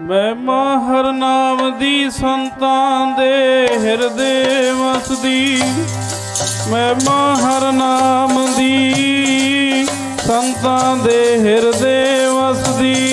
ਮੈਂ ਮਾਹਰ ਨਾਮ ਦੀ ਸੰਤਾਂ ਦੇ ਹਿਰਦੇ ਵਸਦੀ। ਮੈਂ ਮਾਹਰ ਨਾਮ ਦੀ ਸੰਤਾਂ ਦੇ ਹਿਰਦੇ ਵਸਦੀ।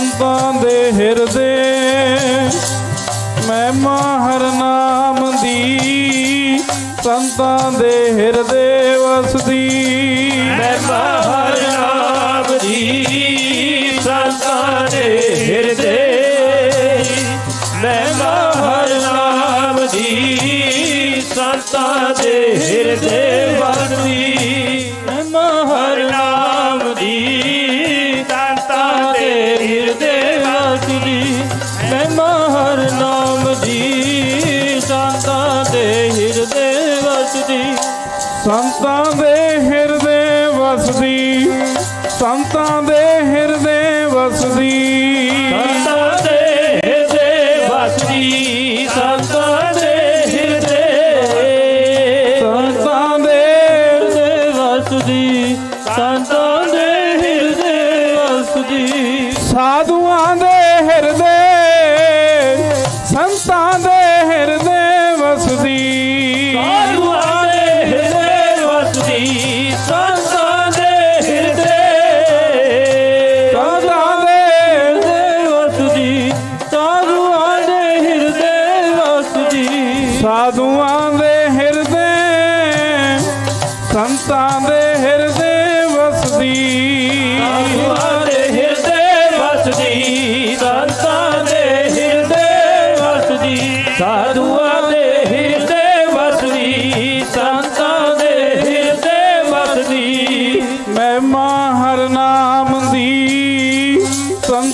ਸੰਤਾਂ ਦੇ ਹਿਰਦੇ ਮੈਂ ਮਾਹਰ ਨਾਮ ਦੀ ਸੰਤਾਂ ਦੇ ਹਿਰਦੇ ਵਸਦੀ। ਮੈਂ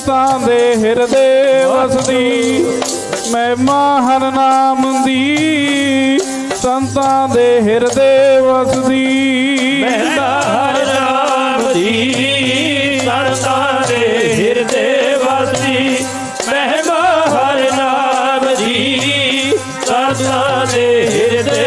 ਸੰਤਾਂ ਦੇ ਹਿਰਦੇ ਵਸਦੀ ਮੈਂ ਮਾਹਰ ਨਾਮ ਦੀ, ਸੰਤਾਂ ਦੇ ਹਿਰਦੇ ਵਸਦੀ। ਮਹਿਲਾ ਹਰ ਨਾਮ ਦੀ, ਸੰਤਾਂ ਦੇ ਹਿਰਦੇ ਵਸਦੀ। ਮਹਿਮਾ ਹਰ ਨਾਮ ਦੀ, ਸੰਤਾਂ ਦੇ ਹਿਰਦੇ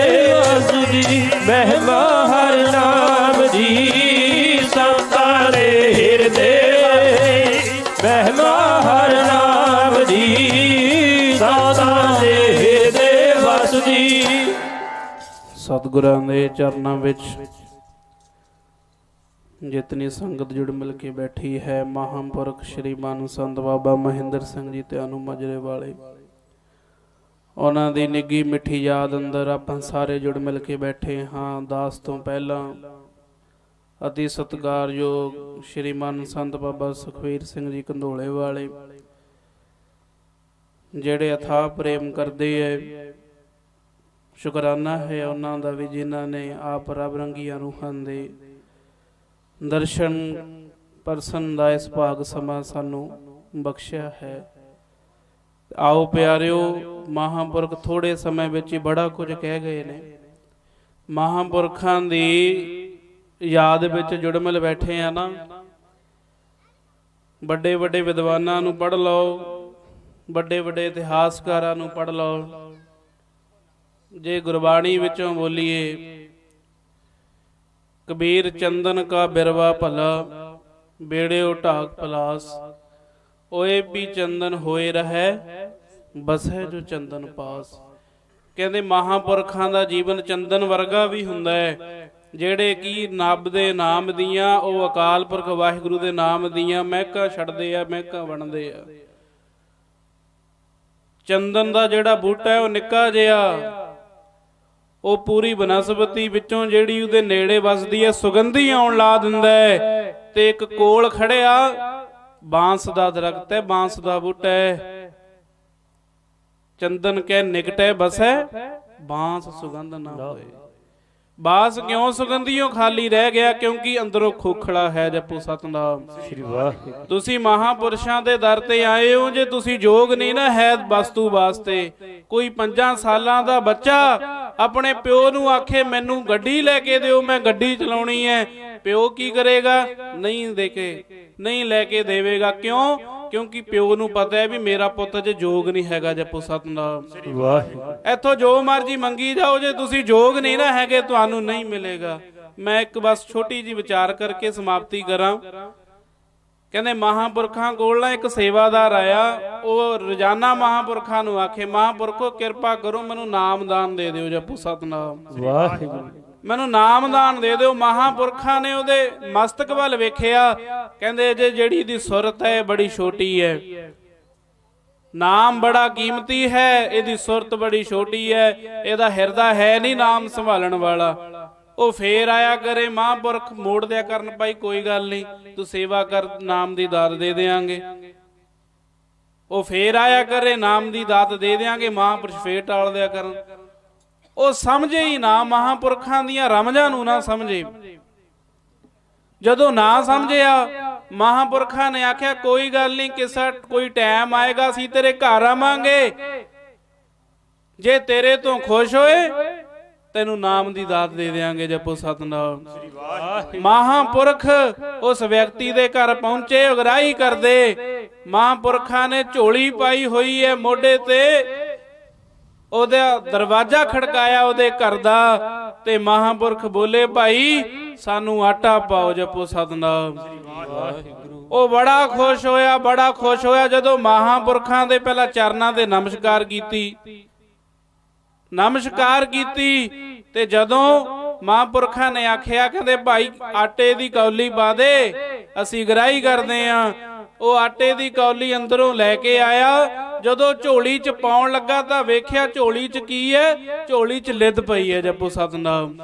ਸਤਿਗੁਰਾਂ ਦੇ ਚਰਨਾਂ ਵਿੱਚ ਜਿਤਨੀ ਸੰਗਤ ਜੁੜ ਮਿਲ ਕੇ ਬੈਠੀ ਹੈ, ਮਹਾਂਪੁਰਖ ਸ਼੍ਰੀ ਮਨ ਸੰਤ ਬਾਬਾ ਮਹਿੰਦਰ ਸਿੰਘ ਜੀ ਤੇ ਅਨੂ ਮਜਰੇ ਵਾਲੇ। ਉਹਨਾਂ ਦੀ ਨਿੱਗੀ ਮਿੱਠੀ ਯਾਦ ਅੰਦਰ ਆਪਾਂ ਸਾਰੇ ਜੁੜ ਮਿਲ ਕੇ ਬੈਠੇ ਹਾਂ। ਦਾਸ ਤੋਂ ਪਹਿਲਾਂ ਅਤੀ ਸਤਿਕਾਰਯੋਗ ਸ਼੍ਰੀਮਾਨ ਸੰਤ ਬਾਬਾ ਸੁਖਵੀਰ ਸਿੰਘ ਜੀ ਕੰਧੋਲੇ ਵਾਲੇ, ਜਿਹੜੇ ਅਥਾਹ ਪ੍ਰੇਮ ਕਰਦੇ ਐ ਸ਼ੁਕਰਾਨਾ ਹੈ ਉਹਨਾਂ ਦਾ ਵੀ ਜਿਨ੍ਹਾਂ ਨੇ ਆਪ ਰੱਬ ਰੰਗੀਆਂ ਰੂਹਾਂ ਦੇ ਦਰਸ਼ਨ ਪਰਸਨ ਦਾ ਇਸ ਭਾਗ ਸਮਾਂ ਸਾਨੂੰ ਬਖਸ਼ਿਆ ਹੈ। ਆਓ ਪਿਆਰਿਓ, ਮਹਾਂਪੁਰਖ ਥੋੜੇ ਸਮੇਂ ਵਿੱਚ ਹੀ ਬੜਾ ਕੁਝ ਕਹਿ ਗਏ ਨੇ। ਮਹਾਂਪੁਰਖਾਂ ਦੀ ਯਾਦ ਵਿੱਚ ਜੁੜ ਮਿਲ ਬੈਠੇ ਆ ਨਾ। ਵੱਡੇ ਵੱਡੇ ਵਿਦਵਾਨਾਂ ਨੂੰ ਪੜ੍ਹ ਲਓ ਵੱਡੇ ਵੱਡੇ ਇਤਿਹਾਸਕਾਰਾਂ ਨੂੰ ਪੜ੍ਹ ਲਓ। ਜੇ ਗੁਰਬਾਣੀ ਵਿੱਚੋਂ ਬੋਲੀਏ, ਕਬੀਰ ਚੰਦਨ ਕਾ ਬਿਰਵਾ ਭਲਾ, ਬੇੜਿਓ ਢਾਕ ਪਲਾਸ, ਓਏ ਵੀ ਚੰਦਨ ਹੋਏ ਰਹੈ, ਬਸੈ ਜੋ ਚੰਦਨ ਪਾਸ। ਕਹਿੰਦੇ ਮਹਾਪੁਰਖਾਂ ਦਾ ਜੀਵਨ ਚੰਦਨ ਵਰਗਾ ਵੀ ਹੁੰਦਾ ਹੈ, ਜਿਹੜੇ ਕੀ ਨੱਬ ਦੇ ਨਾਮ ਦੀਆਂ, ਉਹ ਅਕਾਲ ਪੁਰਖ ਵਾਹਿਗੁਰੂ ਦੇ ਨਾਮ ਦੀਆਂ ਮਹਿਕਾਂ ਛੱਡਦੇ ਆ, ਮਹਿਕਾਂ ਬਣਦੇ ਆ। ਚੰਦਨ ਦਾ ਜਿਹੜਾ ਬੂਟਾ ਹੈ, ਉਹ ਨਿੱਕਾ ਜਿਹਾ ਉਹ ਪੂਰੀ ਬਨਸਪਤੀ ਵਿੱਚੋਂ ਜਿਹੜੀ ਉਹਦੇ ਨੇੜੇ ਵੱਸਦੀ ਹੈ ਸੁਗੰਧੀ ਆਉਣ ਲਾ ਦਿੰਦਾ ਹੈ। ਤੇ ਇੱਕ ਕੋਲ ਖੜਿਆ ਬਾਂਸ ਦਾ ਦਰਖਤ ਹੈ ਬਾਂਸ ਦਾ ਬੂਟਾ ਹੈ। ਚੰਦਨ ਕੈ ਨਿਕਟੈ ਬਸੈ ਬਾਂਸ ਸੁਗੰਧ ਨਾ ਹੋਏ। ਬਾਸ ਕਿਉਂ ਸੁਗੰਧੀਓ ਖਾਲੀ ਰਹਿ ਗਿਆ? ਕਿਉਂਕਿ ਅੰਦਰੋਂ ਖੋਖਲਾ ਹੈ ਜਪੋ ਸਤਨਾਮ। ਸ੍ਰੀ ਵਾਹਿਗੁਰੂ। ਤੁਸੀਂ ਮਹਾਪੁਰਸ਼ਾਂ ਦੇ ਦਰ ਤੇ ਆਏ ਹੋ ਜੇ ਤੁਸੀਂ ਯੋਗ ਨਹੀਂ ਨਾ ਹੈ ਵਸਤੂ ਵਾਸਤੇ। ਕੋਈ 5 ਸਾਲਾਂ ਦਾ ਬੱਚਾ ਆਪਣੇ ਪਿਓ ਨੂੰ ਆਖੇ ਮੈਨੂੰ ਗੱਡੀ ਲੈ ਕੇ ਦਿਓ ਮੈਂ ਗੱਡੀ ਚਲਾਉਣੀ ਹੈ। ਪਿਓ ਕੀ ਕਰੇਗਾ? ਨਹੀਂ ਦੇ ਕੇ ਨਹੀਂ ਲੈ ਕੇ ਦੇਵੇਗਾ। ਕਿਉਂ? ਕਿਉਂਕਿ ਪਿਓ ਨੂੰ ਪਤਾ ਹੈ ਵੀ ਮੇਰਾ ਪੁੱਤ ਜੇ ਯੋਗ ਨਹੀਂ ਹੈਗਾ ਜਪੋ ਸਤਨਾਮ। ਵਾਹਿਗੁਰੂ। ਇੱਥੋਂ ਜੋ ਮਰਜ਼ੀ ਮੰਗੀ ਜਾਓ ਜੇ ਤੁਸੀਂ ਯੋਗ ਨਹੀਂ ਨਾ ਹੈਗੇ ਤੁਹਾਨੂੰ ਨਹੀਂ ਮਿਲੇਗਾ। ਮੈਂ ਇੱਕ ਬਸ ਛੋਟੀ ਜੀ ਵਿਚਾਰ ਕਰਕੇ ਸਮਾਪਤੀ ਕਰਾਂ। ਕਹਿੰਦੇ ਮਹਾਪੁਰਖਾਂ ਕੋਲ ਨਾ ਇੱਕ ਸੇਵਾਦਾਰ ਆਇਆ ਉਹ ਰੋਜ਼ਾਨਾ ਮਹਾਪੁਰਖਾਂ ਨੂੰ ਆਖੇ ਮਹਾਪੁਰਖੋ ਕਿਰਪਾ ਕਰੋ ਮੈਨੂੰ ਨਾਮਦਾਨ ਦੇ ਦਿਓ ਜਪੋ ਸਤਨਾਮ। ਵਾਹਿਗੁਰੂ। ਮੈਨੂੰ ਨਾਮਦਾਨ ਦੇ ਦਿਓ। ਮਹਾਪੁਰਖਾਂ ਨੇ ਉਹਦੇ ਮਸਤਕ ਵੱਲ ਵੇਖਿਆ। ਕਹਿੰਦੇ ਜੇ ਜਿਹੜੀ ਦੀ ਸੁਰਤ ਹੈ ਬੜੀ ਛੋਟੀ ਹੈ। ਨਾਮ ਬੜਾ ਕੀਮਤੀ ਹੈ ਇਹਦੀ ਸੁਰਤ ਬੜੀ ਛੋਟੀ ਹੈ। ਇਹਦਾ ਹਿਰਦਾ ਹੈ ਨਹੀਂ ਨਾਮ ਸੰਭਾਲਣ ਵਾਲਾ। ਉਹ ਫੇਰ ਆਇਆ ਕਰੇ, ਮਹਾਂਪੁਰਖ, ਮੋੜ ਦਿਆ ਕਰਨ, ਭਾਈ ਕੋਈ ਗੱਲ ਨਹੀਂ, ਤੂੰ ਸੇਵਾ ਕਰ, ਨਾਮ ਦੀ ਦਾਤ ਦੇ ਦੇਾਂਗੇ ਉਹ ਫੇਰ ਆਇਆ ਕਰੇ, ਨਾਮ ਦੀ ਦਾਤ ਦੇ ਦੇਾਂਗੇ ਮਹਾਂਪੁਰਸ਼ ਫੇਰ ਟਾਲ ਦਿਆ ਕਰਨ। ਉਹ ਸਮਝੇ ਹੀ ਨਾ, ਮਹਾਂਪੁਰਖਾਂ ਦੀਆਂ ਰਮਜਾਂ ਨੂੰ ਨਾ ਸਮਝੇ। ਜਦੋਂ ਨਾ ਸਮਝਿਆ, ਮਹਾਂਪੁਰਖਾਂ ਨੇ ਆਖਿਆ, ਕੋਈ ਗੱਲ ਨਹੀਂ, ਕਿਸੇ, ਕੋਈ ਟਾਈਮ ਆਏਗਾ, ਅਸੀਂ ਤੇਰੇ ਘਰ ਆਵਾਂਗੇ। ਜੇ ਤੇਰੇ ਤੋਂ ਖੁਸ਼ ਹੋਏ ਤੈਨੂੰ ਨਾਮ ਦੀ ਦਾਤ ਦੇ ਦੇਾਂਗੇ ਜਪੋ ਸਤਨਾਮ। ਮਹਾਂਪੁਰਖ ਉਸ ਵਿਅਕਤੀ ਦੇ ਘਰ ਪਹੁੰਚੇ ਉਗਰਾਹੀ ਕਰਦੇ। ਮਹਾਂਪੁਰਖਾਂ ਨੇ ਝੋਲੀ ਪਾਈ ਹੋਈ ਹੈ ਮੋਢੇ ਤੇ। ਉਹਦਾ ਦਰਵਾਜ਼ਾ ਖੜਕਾਇਆ ਉਹਦੇ ਘਰ ਦਾ ਤੇ ਮਹਾਂਪੁਰਖ ਬੋਲੇ ਭਾਈ ਸਾਨੂੰ ਆਟਾ ਪਾਓ ਜਪੋ ਸਤਨਾਮ। ਉਹ ਬੜਾ ਖੁਸ਼ ਹੋਇਆ ਬੜਾ ਖੁਸ਼ ਹੋਇਆ ਜਦੋਂ ਮਹਾਂਪੁਰਖਾਂ ਦੇ ਪਹਿਲਾਂ ਚਰਨਾਂ ਤੇ ਨਮਸਕਾਰ ਕੀਤੀ। ਨਮਸਕਾਰ ਕੀਤੀ ਤੇ ਜਦੋਂ ਮਹਾਂਪੁਰਖਾਂ ਨੇ ਆਖਿਆ, ਕਹਿੰਦੇ ਭਾਈ ਆਟੇ ਦੀ ਕੌਲੀ ਪਾ ਦੇ, ਅਸੀਂ ਗਰਾਈ ਕਰਦੇ ਆਂ। ਉਹ ਆਟੇ ਦੀ ਕੌਲੀ ਅੰਦਰੋਂ ਲੈ ਕੇ ਆਇਆ। ਜਦੋਂ ਝੋਲੀ 'ਚ ਪਾਉਣ ਲੱਗਾ ਤਾਂ ਵੇਖਿਆ ਝੋਲੀ 'ਚ ਕੀ ਹੈ? ਝੋਲੀ 'ਚ ਲਿੱਦ ਪਈ ਹੈ ਜਪੋ ਸਤਨਾਮ।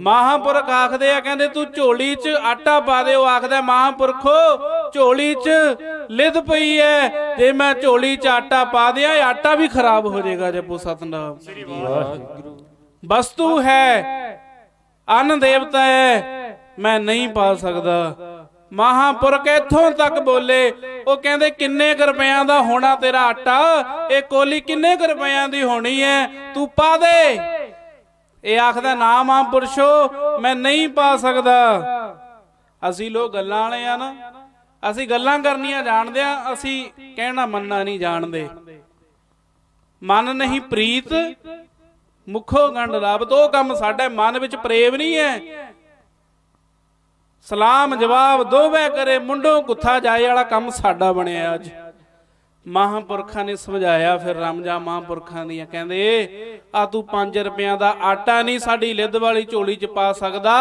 ਮਹਾਂਪੁਰਖ ਆਖਦੇ ਆ, ਕਹਿੰਦੇ ਤੂੰ ਝੋਲੀ 'ਚ ਆਟਾ ਪਾ ਦੇ ਉਹ ਆਖਦਾ, ਮਹਾਂਪੁਰਖੋ, ਝੋਲੀ 'ਚ ਲਿੱਦ ਪਈ ਹੈ ਜੇ ਮੈਂ ਝੋਲੀ 'ਚ ਆਟਾ ਪਾ ਦਿਆ, ਇਹ ਆਟਾ ਵੀ ਖਰਾਬ ਹੋ ਜਾਏਗਾ ਜਪੋ ਸਤਨਾਮ। ਵਸਤੂ ਹੈ, ਅਨ ਦੇਵਤਾ ਹੈ ਮੈਂ ਨਹੀਂ ਪਾ ਸਕਦਾ। ਮਹਾਂਪੁਰਖ ਇੱਥੋਂ ਤੱਕ ਬੋਲੇ, ਉਹ ਕਹਿੰਦੇ, ਕਿੰਨੇ ਕੁ ਰੁਪਿਆਂ ਦਾ ਹੋਣਾ ਤੇਰਾ ਆਟਾ? ਇਹ ਕੋਲੀ ਕਿੰਨੇ ਕੁ ਰੁਪਿਆਂ ਦੀ ਹੋਣੀ ਹੈ ਤੂੰ ਪਾ ਦੇ। ਇਹ ਆਖਦਾ ਨਾਮ ਆ ਪੁਰਸ਼ੋ, ਮੈਂ ਨਹੀਂ ਪਾ ਸਕਦਾ। ਅਸੀਂ ਲੋਕ ਗੱਲਾਂ ਵਾਲੇ ਆ ਨਾ। ਅਸੀਂ ਗੱਲਾਂ ਕਰਨੀਆਂ ਜਾਣਦੇ ਆ, ਅਸੀਂ ਕਹਿਣਾ ਮੰਨਣਾ ਨਹੀਂ ਜਾਣਦੇ। ਮਨ ਨਹੀਂ ਪ੍ਰੀਤ, ਮੁਖੋ ਗੰਡ ਲਾਭਤ ਉਹ ਕੰਮ ਸਾਡੇ ਮਨ ਵਿੱਚ ਪ੍ਰੇਮ ਨਹੀਂ ਹੈ। ਸਲਾਮ ਜਵਾਬ ਦੋਵੇਂ ਕਰੇ, ਮੁੰਡੋਂ ਗੁੱਥਾ ਜਾਏ ਵਾਲਾ ਕੰਮ ਸਾਡਾ ਬਣਿਆ ਅੱਜ। ਮਹਾਂਪੁਰਖਾਂ ਨੇ ਸਮਝਾਇਆ ਫਿਰ ਰਮਜਾ ਮਹਾਂਪੁਰਖਾਂ ਦੀਆਂ ਕਹਿੰਦੇ ਆ ਤੂੰ 5 ਰੁਪਿਆਂ ਦਾ ਆਟਾ ਨਹੀਂ ਸਾਡੀ ਲਿੱਦ ਵਾਲੀ ਝੋਲੀ 'ਚ ਪਾ ਸਕਦਾ।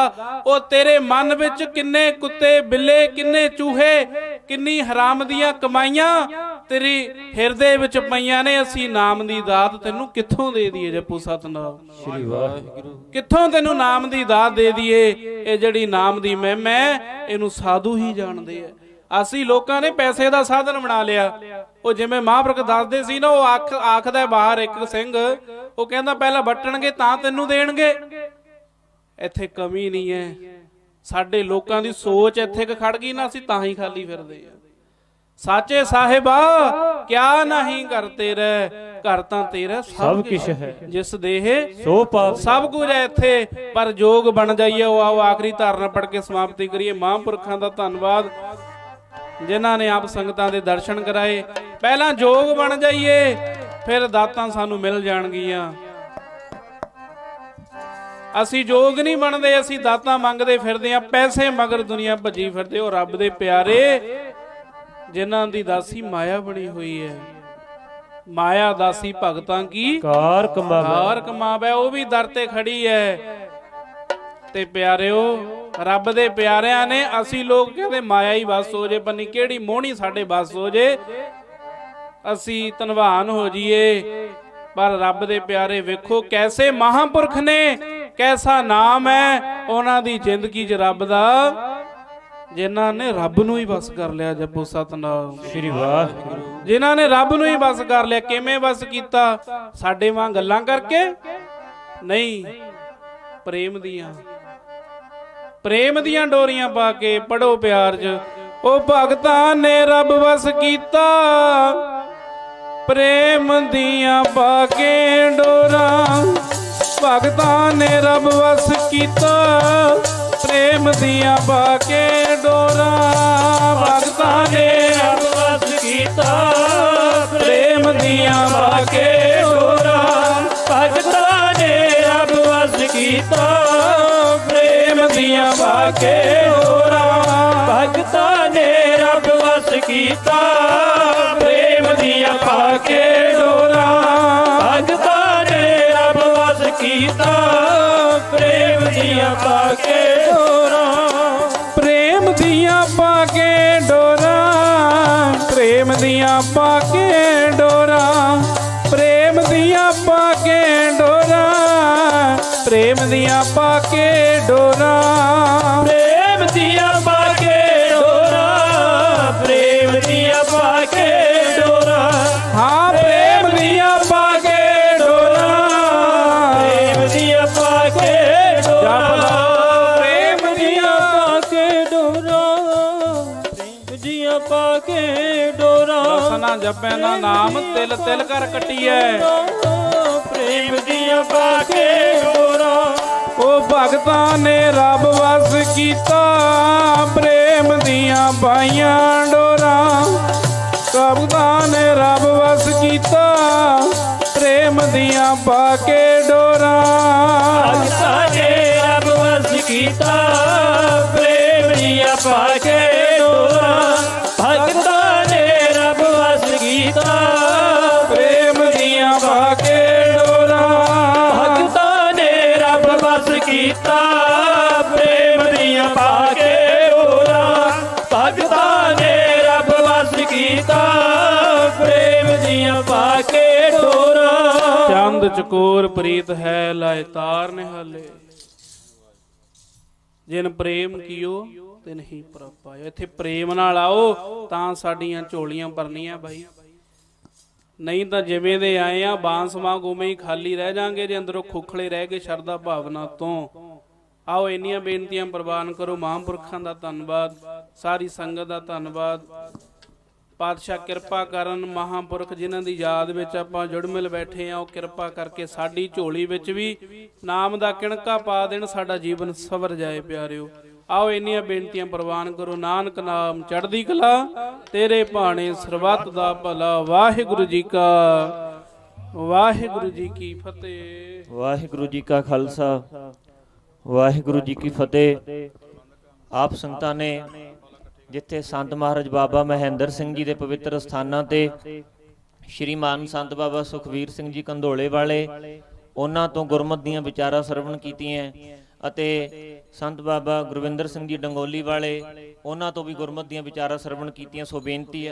ਉਹ ਤੇਰੇ ਮਨ ਵਿੱਚ ਕਿੰਨੇ ਕੁੱਤੇ ਬਿੱਲੇ ਕਿੰਨੇ ਚੂਹੇ ਕਿੰਨੀ ਹਰਾਮ ਦੀਆਂ ਕਮਾਈਆਂ ਤੇਰੀ ਹਿਰਦੇ ਵਿੱਚ ਪਈਆਂ ਨੇ। ਅਸੀਂ ਨਾਮ ਦੀ ਦਾਤ ਤੈਨੂੰ ਕਿੱਥੋਂ ਦੇ ਦਈਏ ਜਪੂ ਸਤਨਾਮ? ਸ੍ਰੀ ਵਾਹਿਗੁਰੂ। ਕਿੱਥੋਂ ਤੈਨੂੰ ਨਾਮ ਦੀ ਦਾਤ ਦੇ ਦਈਏ? ਇਹ ਜਿਹੜੀ ਨਾਮ ਦੀ ਮਹਿਮਾ ਇਹਨੂੰ ਸਾਧੂ ਹੀ ਜਾਣਦੇ ਆ। ਅਸੀਂ ਲੋਕਾਂ ਨੇ ਪੈਸੇ ਦਾ ਸਾਧਨ ਬਣਾ ਲਿਆ। ਉਹ ਜਿਵੇਂ ਮਹਾਂਪੁਰਖ ਦੱਸਦੇ ਸੀ ਨਾ ਉਹ ਆਖ ਆਖਦਾ ਬਾਹਰ ਇੱਕ ਸਿੰਘ ਉਹ ਕਹਿੰਦਾ ਪਹਿਲਾਂ ਵੱਟਣਗੇ ਤਾਂ ਤੈਨੂੰ ਦੇਣਗੇ। ਇੱਥੇ ਕਮੀ ਨਹੀਂ ਹੈ ਸਾਡੇ ਲੋਕਾਂ ਦੀ ਸੋਚ ਇੱਥੇ ਕ ਖੜ ਗਈ ਨਾ ਅਸੀਂ ਤਾਂ ਹੀ ਖਾਲੀ ਫਿਰਦੇ ਆ। ਸਾਚੇ ਸਾਹਿਬਾ ਕਿਆ ਨਹੀਂ ਕਰਤੇ ਰਹਿ ਘਰ ਤਾਂ ਤੇਰਾ ਸਭ ਕਿਛ ਹੈ। ਜਿਸ ਦੇਹ ਸੋ ਪਾਪ। ਸਭ ਕੁਝ ਹੈ ਇੱਥੇ ਪਰ ਜੋਗ ਬਣ ਜਾਈਏ ਉਹ ਆਓ ਆਖਰੀ ਧਾਰਨਾ ਪੜ ਕੇ ਸਮਾਪਤੀ ਕਰੀਏ। ਮਹਾਂਪੁਰਖਾਂ ਦਾ ਧੰਨਵਾਦ। ਜਿਨ੍ਹਾਂ ਨੇ ਆਪ ਸੰਗਤਾਂ ਦੇ ਦਰਸ਼ਨ ਕਰਾਏ। ਪਹਿਲਾਂ ਜੋਗ ਬਣ ਜਾਈਏ ਫਿਰ ਦਾਤਾਂ ਸਾਨੂੰ ਮਿਲ ਜਾਣਗੀਆਂ। ਅਸੀਂ ਜੋਗ ਨਹੀਂ ਬਣਦੇ ਅਸੀਂ ਦਾਤਾਂ ਮੰਗਦੇ ਫਿਰਦੇ ਆ ਪੈਸੇ ਮਗਰ ਦੁਨੀਆ ਭੱਜੀ ਫਿਰਦੇ ਉਹ ਰੱਬ ਦੇ ਪਿਆਰੇ ਜਿਨ੍ਹਾਂ ਦੀ ਦਾਸੀ ਮਾਇਆ ਬਣੀ ਹੋਈ ਹੈ। ਮਾਇਆ ਦਾਸੀ ਭਗਤਾਂ ਕੀ? ਕਾਰ ਕਮਾਵੇ। ਹਾਰ ਕਮਾਵੇ ਉਹ ਵੀ ਦਰ ਤੇ ਖੜੀ ਐ ਤੇ ਪਿਆਰਿਓ ਰੱਬ ਦੇ ਪਿਆਰਿਆਂ ਨੇ ਅਸੀਂ ਲੋਕ ਕਹਿੰਦੇ ਮਾਇਆ ਹੀ ਬਸ ਹੋ ਜੇ ਪੰਨੀ ਕਿਹੜੀ ਮੋਹਣੀ ਸਾਡੇ ਬਸ ਹੋ ਜੇ। ਅਸੀਂ ਧਨਵਾਨ ਹੋ ਜਾਈਏ। ਪਰ ਰੱਬ ਦੇ ਪਿਆਰੇ ਵੇਖੋ ਕੈਸੇ ਮਹਾਂਪੁਰਖ ਨੇ ਕੈਸਾ ਨਾਮ ਹੈ ਉਹਨਾਂ ਦੀ ਜ਼ਿੰਦਗੀ 'ਚ ਰੱਬ ਦਾ ਜਿਨ੍ਹਾਂ ਨੇ ਰੱਬ ਨੂੰ ਹੀ ਬਸ ਕਰ ਲਿਆ ਜਪੋ ਸਤਨਾਮ। ਸ੍ਰੀ ਵਾਹਿਗੁਰੂ। ਜਿਨ੍ਹਾਂ ਨੇ ਰੱਬ ਨੂੰ ਹੀ ਬਸ ਕਰ ਲਿਆ ਕਿਵੇਂ ਬਸ ਕੀਤਾ? ਸਾਡੇ ਵਾਂ ਗੱਲਾਂ ਕਰਕੇ? ਨਹੀਂ ਪ੍ਰੇਮ ਦੀਆਂ। ਪ੍ਰੇਮ ਦੀਆਂ ਡੋਰੀਆਂ ਪਾ ਕੇ ਪੜੋ ਪਿਆਰ 'ਚ। ਉਹ ਭਗਤਾਂ ਨੇ ਰੱਬ ਵਸ ਕੀਤਾ। ਪ੍ਰੇਮ ਦੀਆਂ ਪਾ ਕੇ ਡੋਰਾਂ। ਭਗਤਾਂ ਨੇ ਰੱਬ ਵਸ ਕੀਤਾ। ਪ੍ਰੇਮ ਦੀਆਂ ਪਾ ਕੇ ਡੋਰਾਂ। ਭਗਤਾਂ ਨੇ ਰੱਬ ਵਸ ਕੀਤਾ। ਪ੍ਰੇਮ ਦੀਆਂ ਪਾ ਕੇ ਕੇ ਡੋਰਾਂ ਭਗਤਾ ਨੇ ਰੱਬ ਵਸ ਕੀਤਾ। ਪ੍ਰੇਮ ਦੀਆਂ ਪਾ ਕੇ ਡੋਰਾਂ। ਭਗਤਾ ਨੇ ਰੱਬ ਵਸ ਕੀਤਾ। ਪ੍ਰੇਮ ਦੀਆਂ ਪਾ ਕੇ ਡੋਰਾਂ। ਪ੍ਰੇਮ ਦੀਆਂ ਪਾ ਕੇ ਡੋਰਾਂ। ਪ੍ਰੇਮ ਦੀਆਂ ਪਾ ਕੇ ਡੋਰਾਂ। ਪ੍ਰੇਮ ਦੀਆਂ ਪਾ ਕੇ ਡੋਰਾਂ। ਪ੍ਰੇਮ ਦੀਆਂ ਪਾ ਕੇ ਡੋਰਾਂ। ਪ੍ਰੇਮ ਦੀਆਂ ਪਾ ਕੇ ਡੋਰਾਂ। ਪ੍ਰੇਮ ਦੀਆਂ ਪਾ ਕੇ ਡੋਰਾਂ। ਹਾਂ ਪ੍ਰੇਮ ਦੀਆਂ ਪਾ ਕੇ ਡੋਰਾਂ। ਪ੍ਰੇਮ ਦੀਆਂ ਪਾ ਕੇ ਡੋਰਾਂ ਪ੍ਰੇਮ ਦੀਆਂ ਪਾ ਕੇ ਡੋਰਾਂ। ਪ੍ਰੇਮ ਦੀਆਂ ਪਾ ਕੇ ਡੋਰਾਂ। ਰਸਨਾ ਜਪੈ ਨਾ ਨਾਮ ਤਿਲ ਤਿਲ ਕਰ ਕਟੀਐ। ਪ੍ਰੇਮ ਦੀਆਂ ਪਾ ਕੇ ਡੋਰਾਂ ਉਹ ਭਗਤਾਂ ਨੇ ਰੱਬ ਵਸ ਕੀਤਾ, ਪ੍ਰੇਮ ਦੀਆਂ ਬਾਈਆਂ ਡੋਰਾਂ। ਭਗਤਾਂ ਨੇ ਰੱਬ ਵਸ ਕੀਤਾ, ਪ੍ਰੇਮ ਦੀਆਂ ਪਾ ਕੇ ਡੋਰਾਂ। ਭਗਤਾਂ ਨੇ ਰੱਬ ਵਸ ਕੀਤਾ, ਪ੍ਰੇਮ ਦੀਆਂ ਪਾ ਕੇ ਚਕੋਰ ਪ੍ਰੀਤ ਹੈ, ਲਾਇ ਤਾਰ ਨਿਹਾਲੇ। ਜਿਨ ਪ੍ਰੇਮ ਕੀਓ, ਤਿਨ ਹੀ ਪ੍ਰਭ ਇੱਥੇ ਪ੍ਰੇਮ ਨਾਲ ਆਓ, ਤਾਂ ਸਾਡੀਆਂ ਝੋਲੀਆਂ ਭਰਨੀਆਂ ਬਾਈ। ਨਹੀਂ ਤਾਂ ਜਿਵੇਂ ਦੇ ਆਏ ਆ, ਬਾਂਸ ਵਾਂਗ ਉਵੇਂ ਹੀ ਖਾਲੀ ਰਹਿ ਜਾਾਂਗੇ, ਜੇ ਅੰਦਰੋਂ ਖੋਖਲੇ ਰਹਿ ਗਏ ਸ਼ਰਧਾ ਭਾਵਨਾ ਤੋਂ। ਆਓ, ਇੰਨੀਆਂ ਬੇਨਤੀਆਂ ਪ੍ਰਵਾਨ ਕਰੋ, ਮਹਾਂਪੁਰਖਾਂ ਦਾ ਧੰਨਵਾਦ, ਸਾਰੀ ਸੰਗਤ ਦਾ ਧੰਨਵਾਦ। ਪਾਤਸ਼ਾਹ ਕਿਰਪਾ ਕਰਨ ਮਹਾਂਪੁਰਖ ਜਿਨ੍ਹਾਂ ਦੀ ਯਾਦ ਵਿੱਚ ਆਪਾਂ ਜੁੜ ਮਿਲ ਬੈਠੇ ਆ ਉਹ ਕਿਰਪਾ ਕਰਕੇ ਸਾਡੀ ਝੋਲੀ ਵਿੱਚ ਵੀ ਨਾਮ ਦਾ ਕਿਣਕਾ ਪਾ ਦੇਣ, ਸਾਡਾ ਜੀਵਨ ਸਵਰ ਜਾਏ ਪਿਆਰਿਓ। ਆਓ ਇੰਨੀਆਂ ਬੇਨਤੀਆਂ ਪ੍ਰਵਾਨ ਕਰੋ, ਨਾਨਕ ਨਾਮ ਚੜ੍ਹਦੀ ਕਲਾ, ਤੇਰੇ ਭਾਣੇ ਸਰਬੱਤ ਦਾ ਭਲਾ, ਵਾਹਿਗੁਰੂ ਜੀ ਕਾ ਵਾਹਿਗੁਰੂ ਜੀ ਕੀ ਫਤਿਹ। ਵਾਹਿਗੁਰੂ ਜੀ ਕਾ ਖਾਲਸਾ, ਵਾਹਿਗੁਰੂ ਜੀ ਕੀ ਫਤਿਹ। ਆਪ ਸੰਗਤਾਂ ਨੇ ਜਿੱਥੇ ਸੰਤ ਮਹਾਰਾਜ ਬਾਬਾ ਮਹਿੰਦਰ ਸਿੰਘ ਜੀ ਦੇ ਪਵਿੱਤਰ ਸਥਾਨਾਂ ਤੇ ਸ਼੍ਰੀਮਾਨ ਸੰਤ ਬਾਬਾ ਸੁਖਵੀਰ ਸਿੰਘ ਜੀ ਕੰਧੋਲੇ ਵਾਲੇ, ਉਹਨਾਂ ਤੋਂ ਗੁਰਮਤ ਦੀਆਂ ਵਿਚਾਰਾਂ ਸਰਵਣ ਕੀਤੀਆਂ ਅਤੇ ਸੰਤ ਬਾਬਾ ਗੁਰਵਿੰਦਰ ਸਿੰਘ ਜੀ ਡੰਗੋਲੀ ਵਾਲੇ, ਉਹਨਾਂ ਤੋਂ ਵੀ ਗੁਰਮਤ ਦੀਆਂ ਵਿਚਾਰਾਂ ਸਰਵਣ ਕੀਤੀਆਂ। ਸੋ ਬੇਨਤੀ ਹੈ